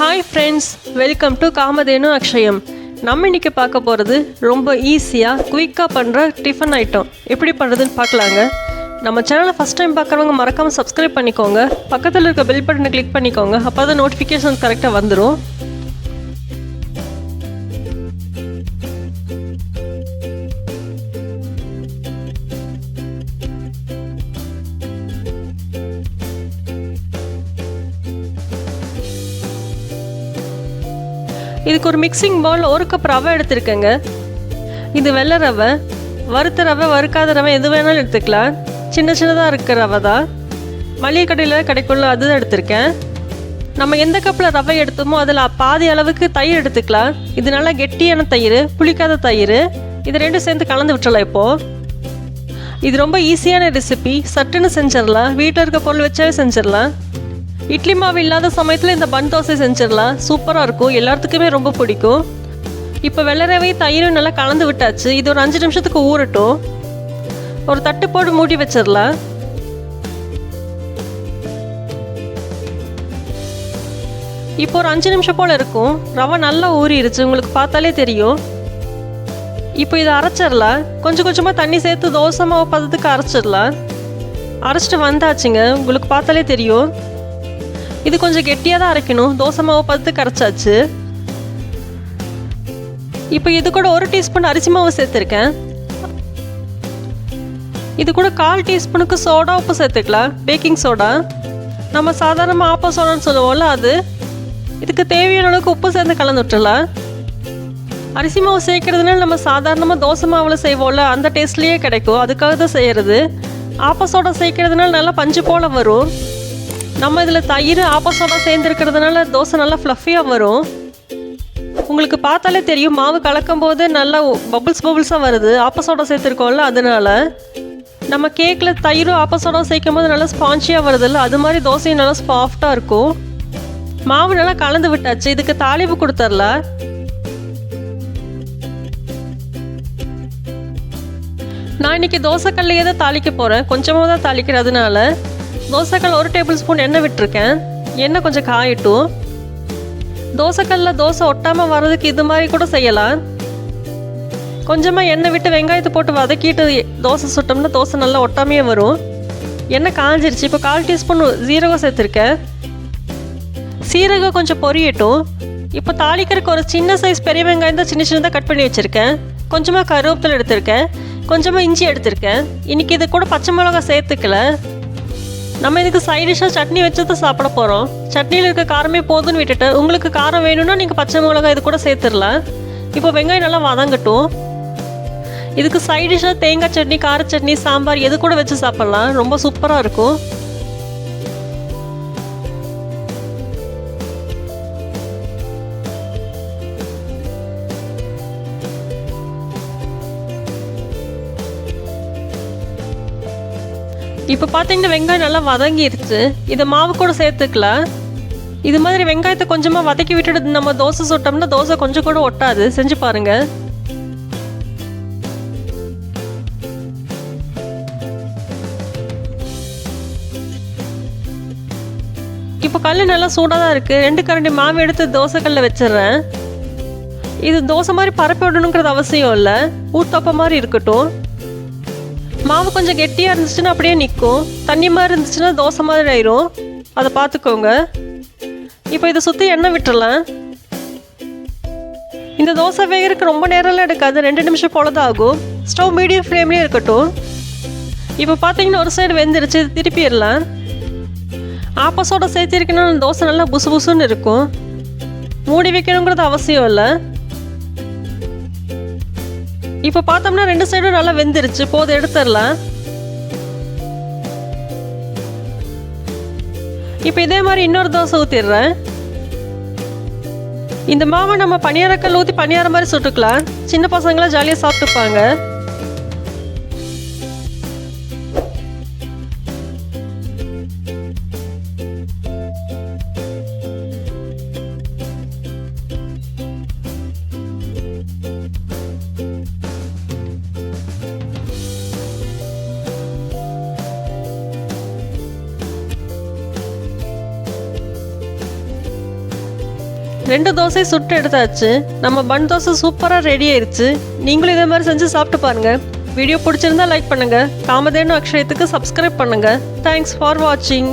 Hi friends welcome to Kamadhenu Akshayam நம்ம இன்றைக்கி பார்க்க போகிறது ரொம்ப ஈஸியாக குயிக்காக பண்ணுற டிஃபன் ஐட்டம் எப்படி பண்ணுறதுன்னு பார்க்கலாங்க. நம்ம சேனலை ஃபஸ்ட் டைம் பார்க்குறவங்க மறக்காமல் சப்ஸ்கிரைப் பண்ணிக்கோங்க. பக்கத்தில் இருக்க பெல் பட்டனை கிளிக் பண்ணிக்கோங்க. அப்போ தான் நோட்டிஃபிகேஷன் கரெக்டாக வந்துடும் இதுக்கு ஒரு மிக்சிங் பவுல் ஒரு கப் ரவை எடுத்திருக்கேங்க. இது வெள்ளை ரவை. வறுத்த ரவை வறுக்காத ரவை எது வேணாலும் எடுத்துக்கலாம். சின்ன சின்னதாக இருக்கிற ரவை தான். மளிகை கடையில் கிடைக்குள்ள அதுதான் எடுத்திருக்கேன். நம்ம எந்த கப்பில் ரவை எடுத்தோமோ அதில் பாதி அளவுக்கு தயிர் எடுத்துக்கலாம். இது நல்லா கெட்டியான தயிர் புளிக்காத தயிர். இது ரெண்டும் சேர்ந்து கலந்து விட்டுறலாம் இப்போது இது ரொம்ப ஈஸியான ரெசிபி சட்டுன்னு செஞ்சிடலாம். வீட்டில் இருக்க பொருள் வச்சாவே செஞ்சிடலாம். இட்லி மாவு இல்லாத சமயத்தில் இந்த பன் தோசை செஞ்சிடலாம். சூப்பராக இருக்கும். எல்லாத்துக்குமே ரொம்ப பிடிக்கும். இப்போ வெள்ளரவை தயிரும் நல்லா கலந்து விட்டாச்சு. இது ஒரு அஞ்சு நிமிஷத்துக்கு ஊறட்டும். ஒரு தட்டு போட்டு மூடி வச்சிடலாம். இப்போ ஒரு அஞ்சு நிமிஷம் போல் இருக்கும். ரவை நல்லா ஊறிடுச்சு உங்களுக்கு பார்த்தாலே தெரியும். இப்போ இதை அரைச்சிடலாம். கொஞ்சம் கொஞ்சமாக தண்ணி சேர்த்து தோசை மாவு பதத்துக்கு அரைச்சிடலாம். அரைச்சிட்டு வந்தாச்சுங்க. உங்களுக்கு பார்த்தாலே தெரியும். இது கொஞ்சம் கெட்டியாக தான் அரைக்கணும். தோசை மாவு பார்த்து கரைச்சாச்சு. இப்போ இது கூட ஒரு டீஸ்பூன் அரிசி மாவு சேர்த்துருக்கேன். இது கூட கால் டீஸ்பூனுக்கு சோடா உப்பு சேர்த்துக்கலாம். Baking soda. நம்ம சாதாரணமாக ஆப்ப சோடான்னு சொல்லுவோம்ல அது. இதுக்கு தேவையான அளவுக்கு உப்பு சேர்ந்து கலந்து விட்டுலாம் அரிசி மாவு சேர்க்கறதுனால நம்ம சாதாரணமாக தோசை மாவில் செய்வோம்ல அந்த டேஸ்ட்லேயே கிடைக்கும். அதுக்காக தான் செய்கிறது ஆப்ப சோடா சேர்க்கறதுனால நல்லா பஞ்சு போல் வரும். நம்ம இதில் தயிர் ஆப்போசோடா சேர்ந்துருக்கிறதுனால தோசை நல்லா ஃப்ளஃபியாக வரும். உங்களுக்கு பார்த்தாலே தெரியும் மாவு கலக்கும் போது நல்லா பபுள்ஸ் பபுள்ஸாக வருது. ஆப்போசோடா சேர்த்துருக்கோம்ல அதனால. நம்ம கேக்கில் தயிரும் ஆப்போசோடா சேர்க்கும் போது நல்லா ஸ்பான்ச்சியாக வருதுல்ல அது மாதிரி தோசையும் நல்லா சாஃப்டாக இருக்கும். மாவு நல்லா கலந்து விட்டாச்சு இதுக்கு தாளிப்பு கொடுத்துர்ல. நான் இன்னைக்கு தோசைக்கல்லையே தான் தாளிக்க போகிறேன் கொஞ்சமாக தான் தாளிக்கிறதுனால தோசைக்கல் ஒரு டேபிள் ஸ்பூன் எண்ணெய் விட்டுருக்கேன். எண்ணெய் கொஞ்சம் காயட்டும். தோசைக்கல்லில் தோசை ஒட்டாமல் வர்றதுக்கு இது மாதிரி கூட செய்யலாம். கொஞ்சமாக எண்ணெய் விட்டு வெங்காயத்தை போட்டு வதக்கிட்டு தோசை சுட்டோம்னா தோசை நல்லா ஒட்டாமையே வரும். எண்ணெய் காஞ்சிருச்சு. இப்போ கால் டீஸ்பூன் சீரகம் சேர்த்துருக்கேன். சீரகம் கொஞ்சம் பொரியட்டும். இப்போ தாளிக்கிறதுக்கு ஒரு சின்ன சைஸ் பெரிய வெங்காயம் தான் சின்ன சின்னதாக கட் பண்ணி வச்சுருக்கேன். கொஞ்சமாக கருவேப்பிலை எடுத்திருக்கேன். கொஞ்சமாக இஞ்சி எடுத்திருக்கேன். இன்றைக்கி இது கூட பச்சை மிளகா சேர்த்துக்கல. நம்ம இதுக்கு சைடிஷாக சட்னி வச்சு தான் சாப்பிட போகிறோம் சட்னியில் இருக்க காரமே போதும்னு விட்டுட்டு உங்களுக்கு காரம் வேணும்னா நீங்கள் பச்சை மிளகாய் இது கூட சேர்த்துடலாம். இப்போ வெங்காயம் நல்லா வதங்கட்டும். இதுக்கு சைடிஷாக தேங்காய் சட்னி கார சட்னி சாம்பார் எது கூட வச்சு சாப்பிட்லாம். ரொம்ப சூப்பராக இருக்கும். இப்போ பார்த்தீங்கன்னா வெங்காயம் நல்லா வதங்கிருச்சு. இதை மாவு கூட சேர்த்துக்கலாம். இது மாதிரி வெங்காயத்தை கொஞ்சமாக வதக்கி விட்டுட்டு நம்ம தோசை சுட்டோம்னா தோசை கொஞ்சம் கூட ஒட்டாது. செஞ்சு பாருங்க. இப்போ கல் நல்லா சூடாக தான் இருக்குது ரெண்டு கரண்டி மாவு எடுத்து தோசை கல்லில் வச்சிடுறேன். இது தோசை மாதிரி பரப்பி விடணுங்கிறது அவசியம் இல்லை. ஊத்தப்ப மாதிரி இருக்கட்டும். மாவு கொஞ்சம் கெட்டியாக இருந்துச்சுன்னா அப்படியே நிற்கும் தண்ணி மாதிரி இருந்துச்சுன்னா தோசை மாதிரி ஆயிரும். அதை பார்த்துக்கோங்க. இப்போ இதை சுற்றி எண்ணெய் விட்டுறலாம். இந்த தோசை வேகிறதுக்கு ரொம்ப நேரம்லாம் எடுக்காது. ரெண்டு நிமிஷம் போல தான் ஆகும் ஸ்டவ் மீடியம் ஃப்ளேம்லேயே இருக்கட்டும். இப்போ பார்த்தீங்கன்னா ஒரு சைடு வெந்துருச்சு. திருப்பிடலாம். ஆப்போசோட சேர்த்திருக்கணும் தோசை நல்லா புசு புசுன்னு இருக்கும். மூடி வைக்கணுங்கிறது அவசியம் இல்லை. இப்போ பார்த்தோம்னா ரெண்டு சைடும் நல்லா வெந்துருச்சு. போது எடுத்துடலாம். இப்போ இதே மாதிரி இன்னொரு தோசை ஊற்றிடுறேன் இந்த மாவை நம்ம பணியாரக்கல் ஊற்றி பணியாரம் மாதிரி சுட்டுக்கலாம். சின்ன பசங்களாம் ஜாலியாக சாப்பிட்டுப்பாங்க. ரெண்டு தோசை சுட்டு எடுத்தாச்சு. நம்ம பன் தோசை சூப்பராக ரெடி ஆயிடுச்சு நீங்களும் இதே மாதிரி செஞ்சு சாப்பிட்டு பாருங்க. வீடியோ பிடிச்சிருந்தா லைக் பண்ணுங்க. காமதேனு அக்ஷயத்துக்கு சப்ஸ்கிரைப் பண்ணுங்க. தேங்க்ஸ் ஃபார் வாட்சிங்